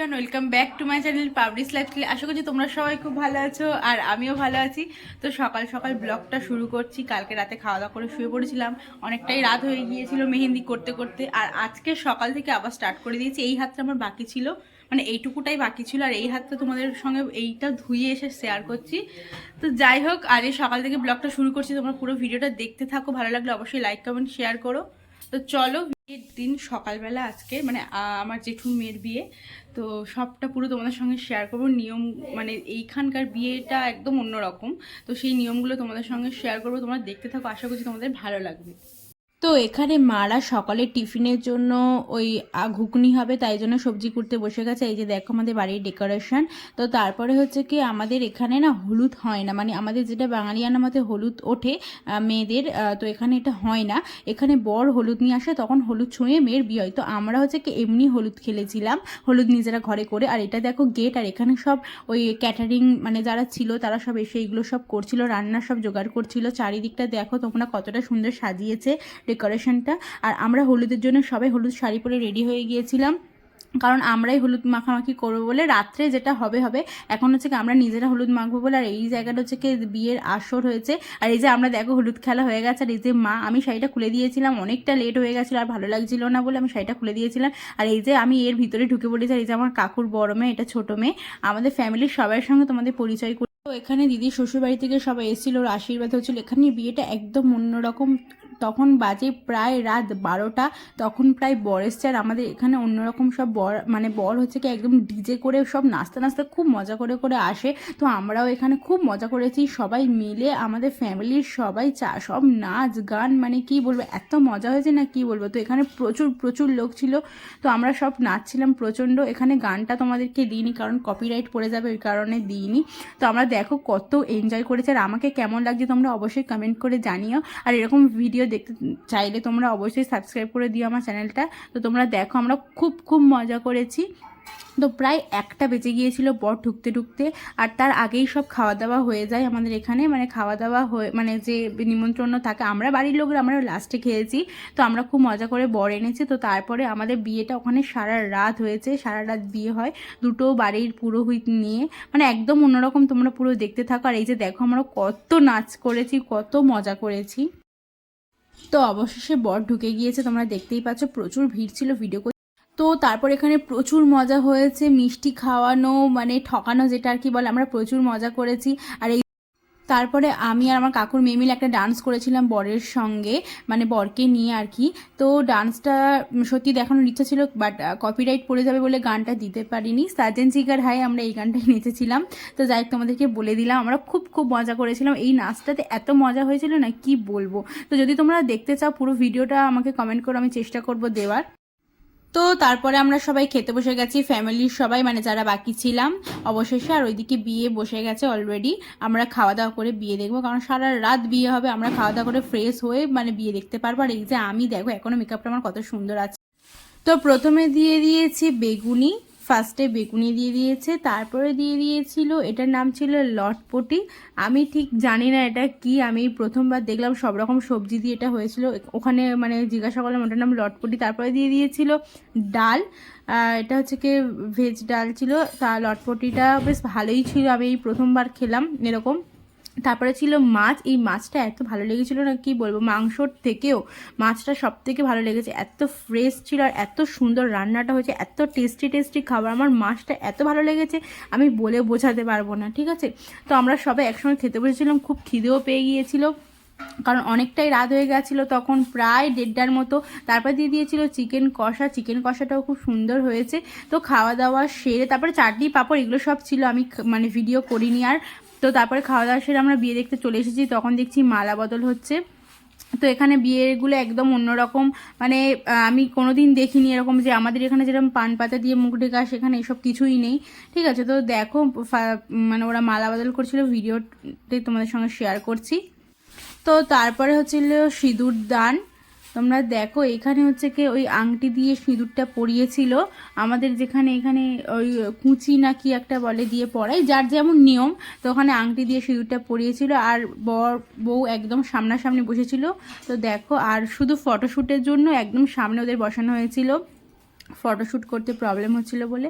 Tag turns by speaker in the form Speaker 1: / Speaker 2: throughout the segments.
Speaker 1: Everyone welcome back to my channel publish life আশা করছি তোমরা সবাই খুব ভালো আছো আর আমিও ভালো আছি। তো সকাল সকাল ব্লগটা শুরু করছি। কালকে রাতে খাওয়া দাওয়া করে শুয়ে পড়েছিলাম। অনেকটাই রাত হয়ে গিয়েছিল মেহেন্দি করতে করতে। আর আজকে সকাল থেকে আবার স্টার্ট করে দিয়েছি। এই হাতটা আমার বাকি ছিল। মানে এইটুকুটাই বাকি ছিল। আর এই হাতটা তোমাদের সঙ্গে এইটা ধুয়ে এসে শেয়ার করছি। তো যাই হোক এই সকাল থেকে ব্লগটা শুরু করছি। তোমরা পুরো ভিডিওটা দেখতে থাকো। ভালো লাগলে অবশ্যই লাইক কমেন্ট শেয়ার করো। তো চলো বিয়ের দিন সকালবেলা আজকে মানে আমার জেঠু মেয়ের বিয়ে। তো সবটা পুরো তোমাদের সঙ্গে শেয়ার করব। নিয়ম মানে এইখানকার বিয়েটা একদম অন্যরকম। তো সেই নিয়মগুলো তোমাদের সঙ্গে শেয়ার করব। তোমরা দেখতে থাকো। আশা করছি তোমাদের ভালো লাগবে। তো এখানে মারা সকালে টিফিনের জন্য ওই ঘুগনি হবে, তাই জন্য সবজি কুটতে বসে গেছে। এই যে দেখো আমাদের বাড়ির ডেকোরেশন। তো তারপরে হচ্ছে কি আমাদের এখানে না হলুদ হয় না। মানে আমাদের যেটা বাঙালিয়ানা মতে হলুদ ওঠে মেয়েদের তো এখানে এটা হয় না। এখানে বর হলুদ নিয়ে আসে, তখন হলুদ ছুঁয়ে মেয়ের বিয়ে হয়। তো আমরা হচ্ছে কি এমনি হলুদ খেলেছিলাম, হলুদ নিজেরা ঘরে করে। আর এটা দেখো গেট, আর এখানে সব ওই ক্যাটারিং মানে যারা ছিল তারা সব এসে এগুলো সব করছিল, রান্না সব জোগাড় করছিল। চারিদিকটা দেখো তোমরা কতটা সুন্দর সাজিয়েছে। ডেকোরেশনটা। আর আমরা হলুদের জন্য সবাই হলুদ শাড়ি পরে রেডি হয়ে গিয়েছিলাম। কারণ আমরাই হলুদ মাখামাখি করব বলে রাত্রে যেটা হবে হবে, এখন হচ্ছে কি আমরা নিজেরা হলুদ মাখবো বলে, আর এই জায়গাটা হচ্ছে কি বিয়ের আসর হয়েছে। আর এই যে আমরা দেখো হলুদ খেলা হয়ে গেছে, আর এই যে মা, আমি শাড়িটা খুলে দিয়েছিলাম, অনেকটা লেট হয়ে গেছিল, আর ভালো লাগছিল না বলে আমি শাড়িটা খুলে দিয়েছিলাম। আর এই যে আমি এর ভিতরে ঢুকে পড়েছি, আর এই যে আমার কাকুর বড় মেয়ে, এটা ছোটো মেয়ে, আমাদের ফ্যামিলির সবার সঙ্গে তোমাদের পরিচয় তো এখানে দিদি শ্বশুরবাড়ি থেকে সবাই এসেছিল, ওর আশীর্বাদ হচ্ছিল। এখানে বিয়েটা একদম অন্যরকম তখন বাজে প্রায় রাত বারোটা, তখন প্রায় বর এসছে আর আমাদের এখানে অন্যরকম সব বর মানে বর হচ্ছে কি একদম ডিজে করে সব নাচতে নাচতে খুব মজা করে করে আসে। তো আমরাও এখানে খুব মজা করেছি, সবাই মিলে আমাদের ফ্যামিলির সবাই চা, সব নাচ গান মানে কি বলব, এত মজা হয়েছে না কি বলব? তো এখানে প্রচুর প্রচুর লোক ছিল। তো আমরা সব নাচছিলাম প্রচণ্ড, এখানে গানটা তোমাদেরকে দিইনি কারণ কপিরাইট পড়ে যাবে ওই কারণে দিইনি। তো আমরা দেখো কত এনজয় করেছি আর আমাকে কেমন লাগছে তোমরা অবশ্যই কমেন্ট করে জানিও। আর এরকম ভিডিও দেখতে, চাইলে তোমরা অবশ্যই সাবস্ক্রাইব করে দিও আমার চ্যানেলটা তো তোমরা দেখো, আমরা খুব খুব মজা করেছি। তো প্রায় একটা বেজে গিয়েছিল বর ঢুকতে ঢুকতে। আর তার আগেই সব খাওয়া দাওয়া হয়ে যায় আমাদের এখানে। মানে খাওয়া দাওয়া হয়ে মানে যে নিমন্ত্রণ থাকে, আমরা বাড়ির লোকরা, আমরা লাস্টে খেয়েছি। তো আমরা খুব মজা করে বর এনেছি। তো তারপরে আমাদের বিয়েটা ওখানে সারা রাত হয়েছে। সারা রাত বিয়ে হয়। দুটো বাড়ির পুরোহিত নিয়ে। মানে একদম অন্যরকম তোমরা পুরো দেখতে থাকো। আর এই যে দেখো, আমরা কত নাচ করেছি, কত মজা করেছি। তো অবশেষে বর ঢুকে গিয়েছে, তোমরা দেখতেই পাচ্ছ প্রচুর ভিড় ছিল ভিডিও তো তারপর এখানে প্রচুর মজা হয়েছে, মিষ্টি খাওয়ানো মানে ঠকানো যেটা আর কি বলে, আমরা প্রচুর মজা করেছি। আর এই তারপরে আমি আর আমার কাকুর মেয়ে মিলে একটা ডান্স করেছিলাম বরের সঙ্গে মানে বরকে নিয়ে আর কি। তো ডান্সটা সত্যি দেখানোর ইচ্ছা ছিল বাট কপিরাইট পড়ে যাবে বলে গানটা দিতে পারিনি। সার্জেন সিগার হাই আমরা এই গানটাই নেচেছিলাম। তো যাই তোমাদেরকে বলে দিলাম, আমরা খুব খুব মজা করেছিলাম। এই নাচটাতে এত মজা হয়েছিল না, কি বলব? তো যদি তোমরা দেখতে চাও পুরো ভিডিওটা, আমাকে কমেন্ট করো, আমি চেষ্টা করব দেওয়ার। তো তারপরে আমরা সবাই খেতে বসে গেছি ফ্যামিলির সবাই মানে যারা বাকি ছিলাম, অবশেষে আর ওইদিকে বিয়ে বসে গেছে অলরেডি আমরা খাওয়া দাওয়া করে বিয়ে দেখব, কারণ সারা রাত বিয়ে হবে, আমরা খাওয়া দাওয়া করে ফ্রেশ হয়ে মানে বিয়ে দেখতে পারব। আর এই যে আমি দেখো, এখনও মেকআপটা আমার কত সুন্দর আছে। তো প্রথমে দিয়ে দিয়েছি বেগুনি ফার্স্টে বেগুনি দিয়ে দিয়েছে, তারপরে দিয়ে দিয়েছিল, এটার নাম ছিল লটপটি। আমি ঠিক জানি না এটা কি, আমি প্রথমবার দেখলাম, সব রকম সবজি দিয়ে এটা হয়েছিল। ওখানে মানে জিজ্ঞাসা করলাম, ওটার নাম লটপটি? তারপরে দিয়ে দিয়েছিল ডাল। এটা হচ্ছে কি ভেজ ডাল ছিল। তা লটপটিটা বেশ ভালোই ছিল, আমি এই প্রথমবার খেলাম এরকম। তারপরে ছিল মাছ। এই মাছটা এত ভালো লেগেছিল না, কি বলব, মাংসর থেকেও মাছটা সব থেকে ভালো লেগেছে। এত ফ্রেশ ছিল আর এত সুন্দর রান্নাটা হয়েছে, এত টেস্টি টেস্টি খাবার। আমার মাছটা এত ভালো লেগেছে, আমি বলে বোঝাতে পারব না, ঠিক আছে? তো আমরা সবাই একসঙ্গে খেতে বসেছিলাম, খুব খিদেও পেয়ে গিয়েছিল। কারণ অনেকটাই রাত হয়ে গেছিল, তখন প্রায় দেড়টার মতো। তারপর দিয়ে দিয়েছিল চিকেন কষা। চিকেন কষাটাও খুব সুন্দর হয়েছে। তো খাওয়া দাওয়া সেরে, তারপরে চাটনি, পাঁপড়, এগুলো সব ছিল। আমি মানে ভিডিও করিনি আর। তো তারপরে খাওয়া দাওয়া সেরে আমরা বিয়ে দেখতে চলে এসেছি, তখন দেখছি মালা বদল হচ্ছে। তো এখানে বিয়েগুলো একদম অন্যরকম মানে আমি কোনোদিন দেখিনি এরকম যে আমাদের এখানে যেরকম পান পাতা দিয়ে মুখ ঢেকা সেখানে এসব কিছুই নেই। ঠিক আছে, তো দেখো মানে ওরা মালা বদল করছিল, ভিডিওতে তোমাদের সঙ্গে শেয়ার করছি। তো তারপরে হচ্ছিল সিঁদুর দান তোমরা দেখো, এখানে হচ্ছে কি ওই আংটি দিয়ে সিঁদুরটা পরিয়েছিল। আমাদের যেখানে এখানে ওই কুচি না কি একটা বলে দিয়ে পড়ায়, যার যেমন নিয়ম, তো ওখানে আংটি দিয়ে সিঁদুরটা পরিয়েছিল আর বর, বউ একদম সামনাসামনি বসেছিল। তো দেখো, আর শুধু ফটোশ্যুটের জন্য একদম সামনে ওদের বসানো হয়েছিল। ফটোশ্যুট করতে প্রবলেম হচ্ছিল বলে।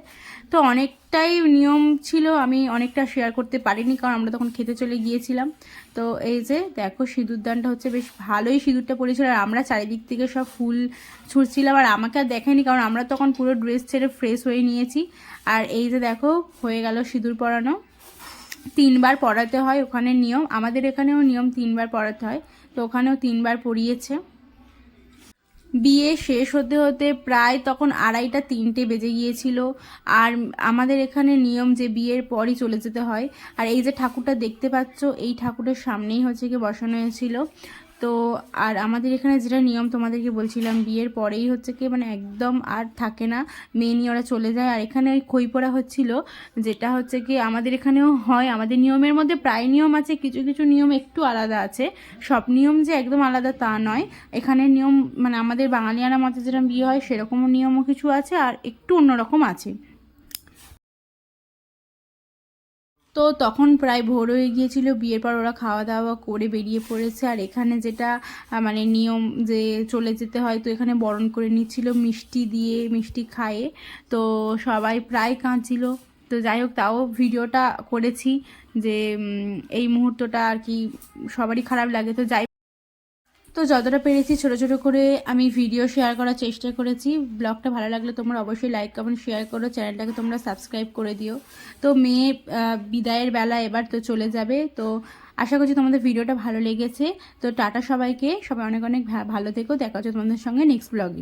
Speaker 1: তো অনেকটাই নিয়ম ছিল, আমি অনেকটা শেয়ার করতে পারিনি, কারণ আমরা তখন খেতে চলে গিয়েছিলাম। তো এই যে, দেখো সিঁদুর দানটা হচ্ছে বেশ ভালোই সিঁদুরটা পড়েছিল, আর আমরা চারিদিক থেকে সব ফুল ছুঁড়ছিলাম, আর আমাকে আর দেখেনি, কারণ আমরা তখন পুরো ড্রেস ছেড়ে ফ্রেশ হয়ে নিয়েছি। আর এই যে দেখো, হয়ে গেল সিঁদুর পরানো। তিনবার পড়াতে হয় ওখানে নিয়ম, আমাদের এখানেও নিয়ম তিনবার পড়াতে হয়। তো ওখানেও তিনবার পড়িয়েছে বিয়ে শেষ হতে হতে প্রায় তখন আড়াইটা, তিনটে বেজে গিয়েছিল। আর আমাদের এখানে নিয়ম যে বিয়ের পরই চলে যেতে হয়। আর এই যে ঠাকুরটা দেখতে পাচ্ছ, এই ঠাকুরের সামনেই হচ্ছে গিয়ে বসানো হয়েছিল। তো আর আমাদের এখানে যেটা নিয়ম তোমাদেরকে বলছিলাম, বিয়ের পরেই হচ্ছে কি মানে একদম আর থাকে না, মেয়ে নিয়ে ওরা চলে যায়। আর এখানে খই পড়া হচ্ছিল, যেটা হচ্ছে কি আমাদের এখানেও হয়। আমাদের নিয়মের মধ্যে প্রায় নিয়ম আছে, কিছু কিছু নিয়ম একটু আলাদা আছে। সব নিয়ম যে একদম আলাদা তা নয়। এখানে নিয়ম মানে আমাদের বাঙালিয়ানা মতে যেরকম বিয়ে হয়, সেরকমও নিয়মও কিছু আছে আর একটু অন্যরকম আছে। তো তখন প্রায় ভোর হয়ে গিয়েছিল, বিয়ের পর ওরা খাওয়া দাওয়া করে বেরিয়ে পড়েছে। আর এখানে যেটা মানে নিয়ম যে চলে যেতে হয়, তো এখানে বরণ করে নিচ্ছিল মিষ্টি দিয়ে, মিষ্টি খায়ে তো সবাই প্রায় কাঁদছিল। তো যাই হোক, তাও ভিডিওটা করেছি যে এই মুহূর্তটা আর কি সবারই খারাপ লাগে। তো যাই তো যতটা পেরেছি ছোট ছোট করে আমি ভিডিও শেয়ার করার চেষ্টা করেছি। ব্লগটা ভালো লাগলে তোমরা অবশ্যই লাইক কমেন্ট শেয়ার করো। চ্যানেলটাকে তোমরা সাবস্ক্রাইব করে দিও। তো মেয়ে বিদায়ের বেলা এবার তো চলে যাবে। তো আশা করছি তোমাদের ভিডিওটা ভালো লেগেছে। তো টাটা সবাইকে। সবাই অনেক অনেক ভালো থেকো। দেখা হচ্ছে তোমাদের সঙ্গে নেক্সট ব্লগে